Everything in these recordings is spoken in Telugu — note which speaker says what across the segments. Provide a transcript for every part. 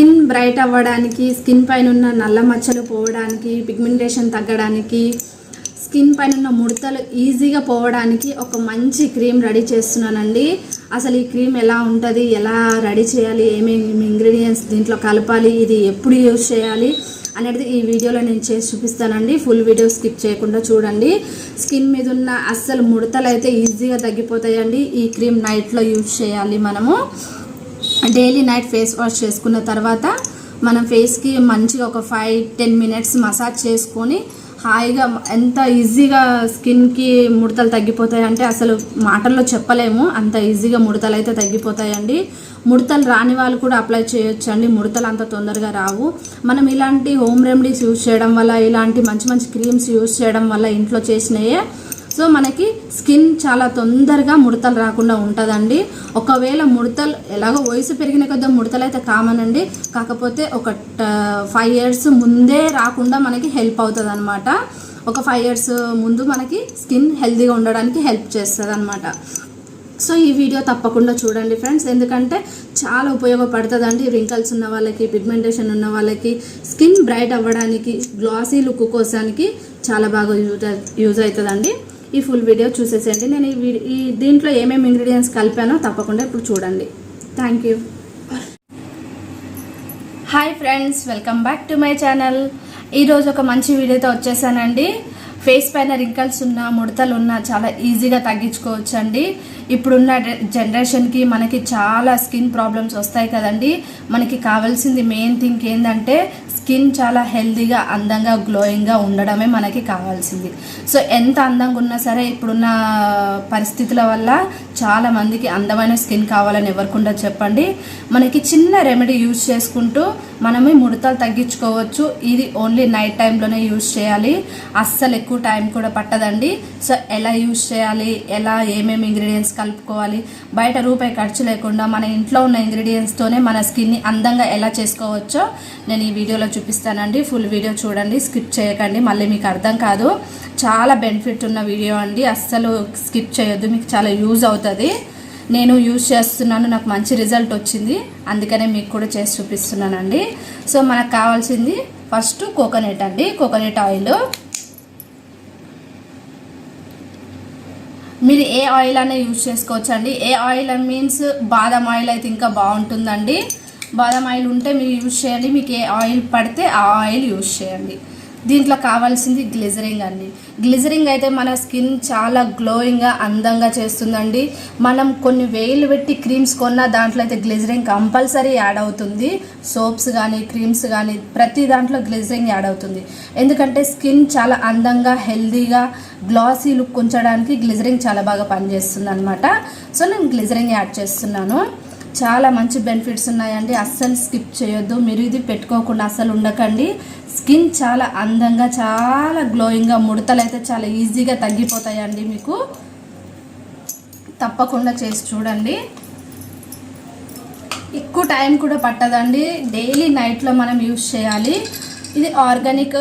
Speaker 1: స్కిన్ బ్రైట్ అవ్వడానికి స్కిన్ పైన ఉన్న నల్ల మచ్చలు పోవడానికి పిగ్మెంటేషన్ తగ్గడానికి స్కిన్ పైన ఉన్న ముడతలు ఈజీగా పోవడానికి ఒక మంచి క్రీమ్ రెడీ చేస్తున్నానండి. అసలు ఈ క్రీమ్ ఎలా ఉంటుంది ఎలా రెడీ చేయాలి ఏమేమి ఇంగ్రీడియంట్స్ దీంట్లో కలపాలి ఇది ఎప్పుడు యూజ్ చేయాలి అనేది ఈ వీడియోలో నేను చేసి చూపిస్తానండి. ఫుల్ వీడియో స్కిప్ చేయకుండా చూడండి. స్కిన్ మీద ఉన్న అస్సలు ముడతలు అయితే ఈజీగా తగ్గిపోతాయండి. ఈ క్రీమ్ నైట్లో యూజ్ చేయాలి మనము. డైలీ నైట్ ఫేస్ వాష్ చేసుకున్న తర్వాత మనం ఫేస్కి మంచిగా ఒక ఫైవ్ టెన్ మినిట్స్ మసాజ్ చేసుకొని హాయిగా ఎంత ఈజీగా స్కిన్కి ముడతలు తగ్గిపోతాయంటే అసలు మాటల్లో చెప్పలేము. అంత ఈజీగా ముడతలు అయితే తగ్గిపోతాయండి. ముడతలు రాని వాళ్ళు కూడా అప్లై చేయొచ్చండి. ముడతలు అంత తొందరగా రావు. మనం ఇలాంటి హోమ్ రెమెడీస్ యూజ్ చేయడం వల్ల ఇలాంటి మంచి మంచి క్రీమ్స్ యూజ్ చేయడం వల్ల ఇంట్లో చేసినయే సో మనకి స్కిన్ చాలా తొందరగా ముడతలు రాకుండా ఉంటుందండి. ఒకవేళ ముడతలు ఎలాగో వయసు పెరిగిన కొద్దిగా ముడతలు అయితే కామన్ అండి. కాకపోతే ఒక ఫైవ్ ఇయర్స్ ముందే రాకుండా మనకి హెల్ప్ అవుతుంది అనమాట ఒక ఫైవ్ ఇయర్స్ ముందు మనకి స్కిన్ హెల్తీగా ఉండడానికి హెల్ప్ చేస్తుంది అనమాట సో ఈ వీడియో తప్పకుండా చూడండి ఫ్రెండ్స్. ఎందుకంటే చాలా ఉపయోగపడుతుందండి రింకల్స్ ఉన్న వాళ్ళకి పిగ్మెంటేషన్ ఉన్న వాళ్ళకి. స్కిన్ బ్రైట్ అవ్వడానికి గ్లాసీ లుక్ కోసానికి చాలా బాగా యూజ్ యూజ్ అవుతుందండి. ఈ ఫుల్ వీడియో చూసేసేయండి. నేను ఈ ఈ దీంట్లో ఏమేమి ఇంగ్రీడియంట్స్ కలిపానో తప్పకుండా ఇప్పుడు చూడండి. Thank you hi friends welcome back to my channel ఈరోజు ఒక మంచి వీడియోతో వచ్చేసానండి. ఫేస్ పైన రింకల్స్ ఉన్న ముడతలు ఉన్న చాలా ఈజీగా తగ్గించుకోవచ్చు అండి ఇప్పుడున్న జనరేషన్కి మనకి చాలా స్కిన్ ప్రాబ్లమ్స్ వస్తాయి కదండి. మనకి కావాల్సింది మెయిన్ థింగ్ ఏంటంటే స్కిన్ చాలా హెల్తీగా అందంగా గ్లోయింగ్గా ఉండడమే మనకి కావాల్సింది. సో ఎంత అందంగా ఉన్నా సరే ఇప్పుడున్న పరిస్థితుల వల్ల చాలా మందికి అందమైన స్కిన్ కావాలని ఎవరికుండా చెప్పండి. మనకి చిన్న రెమెడీ యూజ్ చేసుకుంటూ మనమే ముడతలు తగ్గించుకోవచ్చు. ఇది ఓన్లీ నైట్ టైంలోనే యూజ్ చేయాలి. అస్సలు ఎక్కువ టైం కూడా పట్టదండి. సో ఎలా యూజ్ చేయాలి? ఎలా ఏమేమి ఇంగ్రీడియంట్స్ కలుపుకోవాలి? బయట రూపాయి ఖర్చు లేకుండా మన ఇంట్లో ఉన్న ఇంగ్రీడియంట్స్తోనే మన స్కిన్ని అందంగా ఎలా చేసుకోవచ్చో నేను ఈ వీడియోలో చూపిస్తానండి. ఫుల్ వీడియో చూడండి. స్కిప్ చేయకండి. మళ్ళీ మీకు అర్థం కాదు. చాలా బెనిఫిట్ ఉన్న వీడియో అండి. అస్సలు స్కిప్ చేయొద్దు. మీకు చాలా యూజ్ అవుతుంది. నేను యూజ్ చేస్తున్నాను. నాకు మంచి రిజల్ట్ వచ్చింది. అందుకనే మీకు కూడా చేసి చూపిస్తున్నానండి. సో మనకు కావాల్సింది ఫస్ట్ కోకోనట్ అండి. కోకోనట్ ఆయిల్ మీరు ఏ ఆయిల్ అనే యూజ్ చేసుకోవచ్చు అండి ఏ ఆయిల్ మీన్స్ బాదం ఆయిల్ అయితే ఇంకా బాగుంటుందండి. బాదం ఆయిల్ ఉంటే మీరు యూజ్ చేయండి. మీకు ఏ ఆయిల్ పడితే ఆ ఆయిల్ యూజ్ చేయండి. దీంట్లో కావాల్సింది గ్లిజరింగ్ అండి. గ్లిజరింగ్ అయితే మన స్కిన్ చాలా గ్లోయింగ్గా అందంగా చేస్తుందండి. మనం కొన్ని వేలు పెట్టి క్రీమ్స్ కొన్నా దాంట్లో అయితే గ్లిజరింగ్ కంపల్సరీ యాడ్ అవుతుంది. సోప్స్ కానీ క్రీమ్స్ కానీ ప్రతి దాంట్లో గ్లిజరింగ్ యాడ్ అవుతుంది. ఎందుకంటే స్కిన్ చాలా అందంగా హెల్దీగా గ్లాసీ లుక్ ఉంచడానికి గ్లిజరింగ్ చాలా బాగా పనిచేస్తుంది అనమాట సో నేను గ్లిజరింగ్ యాడ్ చేస్తున్నాను. చాలా మంచి బెనిఫిట్స్ ఉన్నాయండి. అస్సలు స్కిప్ చేయొద్దు. మీరు ఇది పెట్టుకోకుండా అస్సలు ఉండకండి. స్కిన్ చాలా అందంగా చాలా గ్లోయింగ్గా ముడతలు అయితే చాలా ఈజీగా తగ్గిపోతాయండి మీకు. తప్పకుండా చేసి చూడండి. ఎక్కువ టైం కూడా పట్టదండి. డైలీ నైట్లో మనం యూజ్ చేయాలి. ఇది ఆర్గానిక్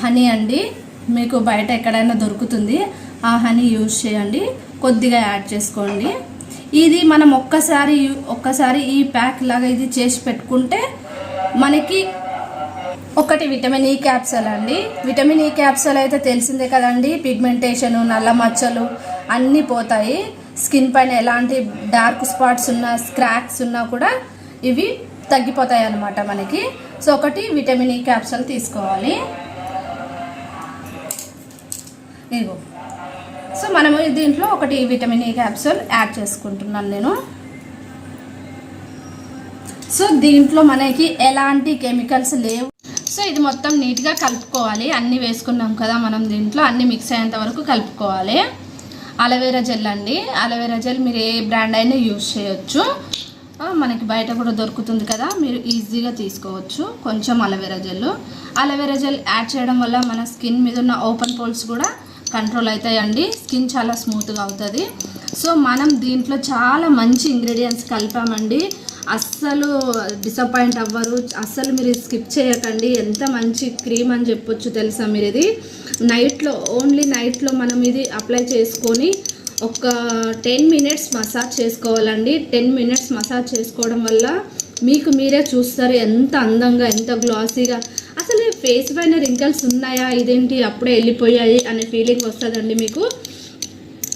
Speaker 1: హనీ అండి. మీకు బయట ఎక్కడైనా దొరుకుతుంది. ఆ హనీ యూజ్ చేయండి. కొద్దిగా యాడ్ చేసుకోండి. ఇది మనం ఒక్కసారి ఒక్కసారి ఈ ప్యాక్ లాగా ఇది చేసి పెట్టుకుంటే మనకి ఒకటి విటమిన్ e ఈ క్యాప్సల్ అండి. విటమిన్ e ఈ క్యాప్సల్ అయితే తెలిసిందే కదండి పిగ్మెంటేషన్ నల్ల మచ్చలు అన్నీ పోతాయి. స్కిన్ పైన ఎలాంటి డార్క్ స్పాట్స్ ఉన్నా స్క్రాక్స్ ఉన్నా కూడా ఇవి తగ్గిపోతాయి అన్నమాట మనకి. సో ఒకటి విటమిన్ e ఈ క్యాప్సల్ తీసుకోవాలి. ఇగో సో మనము దీంట్లో ఒకటి విటమిన్ ఈ క్యాప్సూల్ యాడ్ చేసుకుంటున్నాను నేను. సో దీంట్లో మనకి ఎలాంటి కెమికల్స్ లేవు. సో ఇది మొత్తం నీట్గా కలుపుకోవాలి. అన్నీ వేసుకున్నాం కదా మనం దీంట్లో. అన్నీ మిక్స్ అయ్యేంత వరకు కలుపుకోవాలి. అలవేరా జెల్ అండి. అలవేరా జెల్ మీరు ఏ బ్రాండ్ అయినా యూజ్ చేయొచ్చు. మనకి బయట కూడా దొరుకుతుంది కదా. మీరు ఈజీగా తీసుకోవచ్చు. కొంచెం aloe vera gel. Aloe vera gel add చేయడం వల్ల మన స్కిన్ మీద ఉన్న ఓపెన్ పోల్స్ కూడా కంట్రోల్ అవుతాయండి. స్కిన్ చాలా స్మూత్గా అవుతుంది. సో మనం దీంట్లో చాలా మంచి ఇంగ్రీడియంట్స్ కలిపామండి. అస్సలు డిసప్పాయింట్ అవ్వరు. అస్సలు మీరు స్కిప్ చేయకండి. ఎంత మంచి క్రీమ్ అని చెప్పొచ్చు తెలుసా మీరు ఇది? నైట్లో ఓన్లీ నైట్లో మనం ఇది అప్లై చేసుకొని ఒక టెన్ మినిట్స్ మసాజ్ చేసుకోవాలండి. టెన్ మినిట్స్ మసాజ్ చేసుకోవడం వల్ల మీకు మీరే చూస్తారు ఎంత అందంగా ఎంత గ్లాసీగా అసలు ఫేస్ పైన రింకల్స్ ఉన్నాయా? ఇదేంటి? అప్పుడే వెళ్ళిపోయాయి అనే ఫీలింగ్ వస్తుందండి మీకు.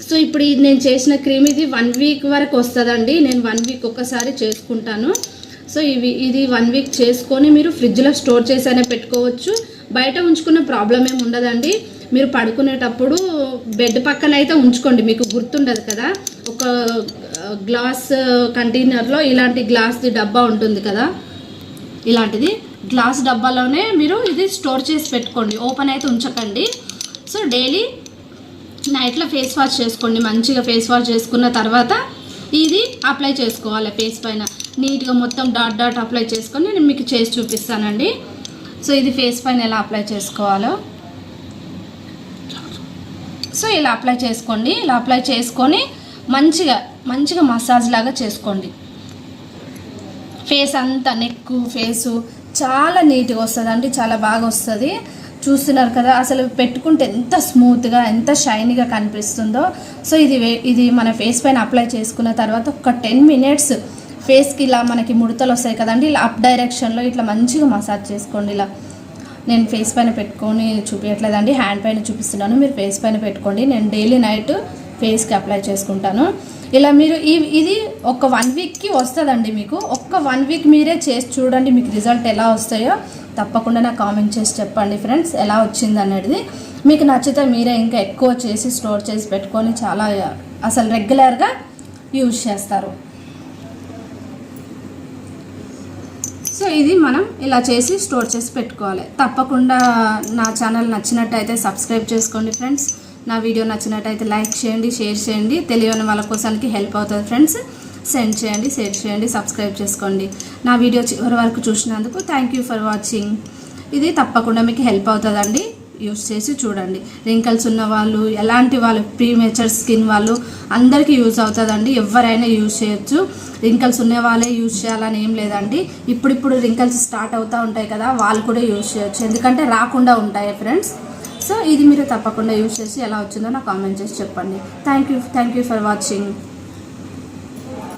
Speaker 1: సో ఇప్పుడు ఇది నేను చేసిన క్రీమ్ ఇది వన్ వీక్ వరకు వస్తుందండి. నేను వన్ వీక్ ఒక్కసారి చేసుకుంటాను. సో ఇవి ఇది వన్ వీక్ చేసుకొని మీరు ఫ్రిడ్జ్లో స్టోర్ చేసైనా పెట్టుకోవచ్చు. బయట ఉంచుకున్న ప్రాబ్లం ఏమి ఉండదండి. మీరు పడుకునేటప్పుడు బెడ్ పక్కన అయితే ఉంచుకోండి. మీకు గుర్తుండదు కదా? ఒక గ్లాస్ కంటైనర్లో ఇలాంటి గ్లాస్ది డబ్బా ఉంటుంది కదా? ఇలాంటిది. గ్లాస్ డబ్బాలోనే మీరు ఇది స్టోర్ చేసి పెట్టుకోండి. ఓపెన్ అయితే ఉంచకండి. సో డైలీ నైట్లో ఫేస్ వాష్ చేసుకోండి మంచిగా ఫేస్ వాష్ చేసుకున్న తర్వాత ఇది అప్లై చేసుకోవాలి ఫేస్ పైన. నీట్గా మొత్తం డాట్ డాట్ అప్లై చేసుకొని నేను మీకు చేసి చూపిస్తానండి. సో ఇది ఫేస్ పైన ఎలా అప్లై చేసుకోవాలో. సో ఇలా అప్లై చేసుకోండి ఇలా అప్లై చేసుకొని మంచిగా మంచిగా మసాజ్ లాగా చేసుకోండి. ఫేస్ అంతా నెక్ ఫేసు చాలా నీట్గా వస్తుంది అంటే చాలా బాగా వస్తుంది. చూస్తున్నారు కదా అసలు పెట్టుకుంటే ఎంత స్మూత్గా ఎంత షైనీగా కనిపిస్తుందో. సో ఇది వే- ఇది మన ఫేస్ పైన అప్లై చేసుకున్న తర్వాత ఒక టెన్ మినిట్స్ ఫేస్కి ఇలా మనకి ముడతలు వస్తాయి కదండి ఇలా అప్ డైరెక్షన్లో ఇట్లా మంచిగా మసాజ్ చేసుకోండి ఇలా. నేను ఫేస్ పైన పెట్టుకొని చూపించట్లేదండి హ్యాండ్ పైన చూపిస్తున్నాను మీరు ఫేస్ పైన పెట్టుకోండి. నేను డైలీ నైట్ ఫేస్కి అప్లై చేసుకుంటాను. ఇలా మీరు ఇది ఒక వన్ వీక్కి వస్తుందండి మీకు. ఒక్క వన్ వీక్ మీరే చేసి చూడండి మీకు రిజల్ట్ ఎలా వస్తాయో. తప్పకుండా నాకు కామెంట్ చేసి చెప్పండి ఫ్రెండ్స్ ఎలా వచ్చింది అనేది. మీకు నచ్చితే మీరే ఇంకా ఎక్కువ చేసి స్టోర్ చేసి పెట్టుకొని చాలా అసలు రెగ్యులర్గా యూజ్ చేస్తారు. సో ఇది మనం ఇలా చేసి స్టోర్ చేసి పెట్టుకోవాలి. తప్పకుండా నా ఛానల్ నచ్చినట్టయితే సబ్స్క్రైబ్ చేసుకోండి ఫ్రెండ్స్. నా వీడియో నచ్చినట్టయితే లైక్ చేయండి షేర్ చేయండి. తెలియని వాళ్ళ కోసానికి హెల్ప్ అవుతుంది ఫ్రెండ్స్. సెండ్ చేయండి షేర్ చేయండి సబ్స్క్రైబ్ చేసుకోండి. నా వీడియో చివరి వరకు చూసినందుకు థ్యాంక్ యూ ఫర్ వాచింగ్ ఇది తప్పకుండా మీకు హెల్ప్ అవుతుందండి. యూస్ చేసి చూడండి. రింకల్స్ ఉన్న వాళ్ళు ఎలాంటి వాళ్ళు ప్రీమేచర్ స్కిన్ వాళ్ళు అందరికీ యూజ్ అవుతుందండి. ఎవరైనా యూజ్ చేయొచ్చు. రింకల్స్ ఉన్న వాళ్ళే యూజ్ చేయాలని ఏం లేదండి. ఇప్పుడిప్పుడు రింకల్స్ స్టార్ట్ అవుతూ ఉంటాయి కదా వాళ్ళు కూడా యూజ్ చేయొచ్చు. ఎందుకంటే రాకుండా ఉంటాయి ఫ్రెండ్స్ సో ఇది మీరు తప్పకుండా యూజ్ చేసి ఎలా వచ్చిందో నాకు కామెంట్ చేసి చెప్పండి. Thank you thank you for watching